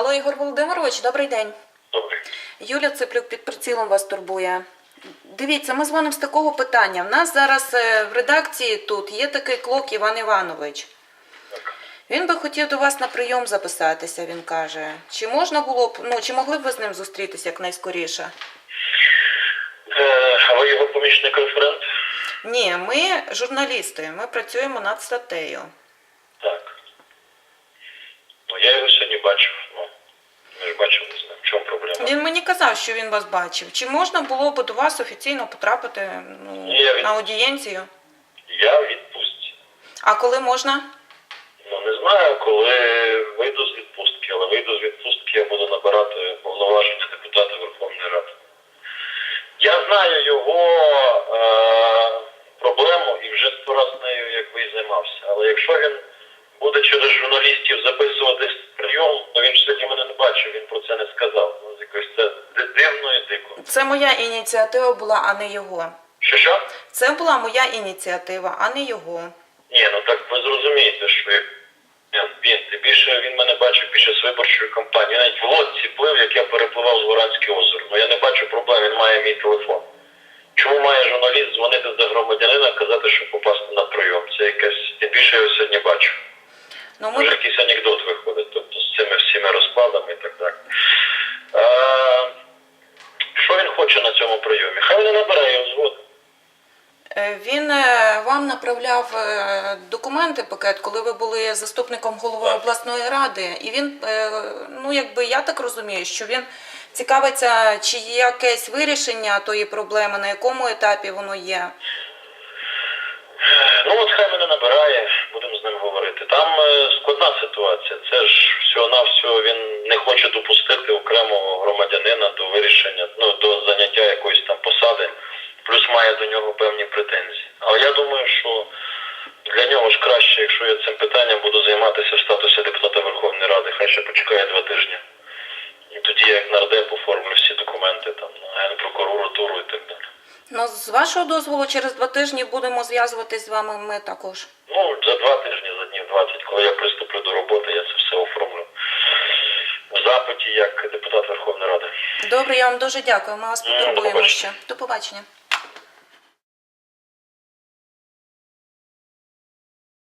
Алло, Ігор Володимирович, добрий день. Добре. Юля Циплюк під прицілом вас турбує. Дивіться, ми дзвонимо з такого питання. В нас зараз е, в редакції тут є такий клок Іван Іванович. Так. Він би хотів до вас на прийом записатися, він каже. Чи можна було б, ну чи могли б ви з ним зустрітися якнайскоріше? Е, а ви його помічник референт? Ні, ми журналісти, ми працюємо над статтею. Я його сьогодні бачив. Ну, ми ж бачили з ним. В чому проблема? Він мені казав, що він вас бачив. Чи можна було б до вас офіційно потрапити ну, Ні, я від- на аудієнцію? Я в відпустці. А коли можна? Ну, не знаю, коли вийду з відпустки, але вийду з відпустки, я буду набирати повноваження депутата Верховної Ради. Я знаю його е, проблему і вже сто раз нею якби і займався. Але якщо він буде через журналістів записуватись прийом, то він ж сьогодні мене не бачив, він про це не сказав. Ну, якось це дивно і дико. Це моя ініціатива була, а не його. Що що? Це була моя ініціатива, а не його. Ні, ну так ви зрозумієте, що він, більше він мене бачив під час виборчої кампанії. Він навіть в лодці плив, як я перепливав з Воранське озеро. Ну я не бачу проблем, він має мій телефон. Чому має журналіст дзвонити до громадянина казати, що попасти на прийом? Це якесь, тим більше я його сьогодні бачу. Ну, Може якийсь анекдот виходить, тобто з цими всіми розкладами і так далі. Е, що він хоче на цьому прийомі? Хай не набере його згоду. е, він е, вам направляв е, документи пакет, коли ви були заступником голови обласної ради. І він, ну якби я так розумію, що він цікавиться, чи є якесь вирішення тої проблеми, на якому етапі воно є. Ну от хай мене набирає, будемо з ним говорити. Там складна ситуація. Це ж всього-навсього він не хоче допустити окремого громадянина до вирішення, ну до заняття якоїсь там посади, плюс має до нього певні претензії. Але я думаю, що для нього ж краще, якщо я цим питанням буду займатися в статусі депутата Верховної Ради, хай ще почекає два тижні. І тоді як нардеп оформлю всі документи там на генпрокуратуру і так далі. Ну, з вашого дозволу, через два тижні будемо зв'язуватись з вами. Ми також. Ну, за два тижні, за 20, коли я приступлю до роботи, я це все оформлю в запиті як депутат Верховної Ради. Добре, я вам дуже дякую. Ми вас потурбуємо ще. До побачення.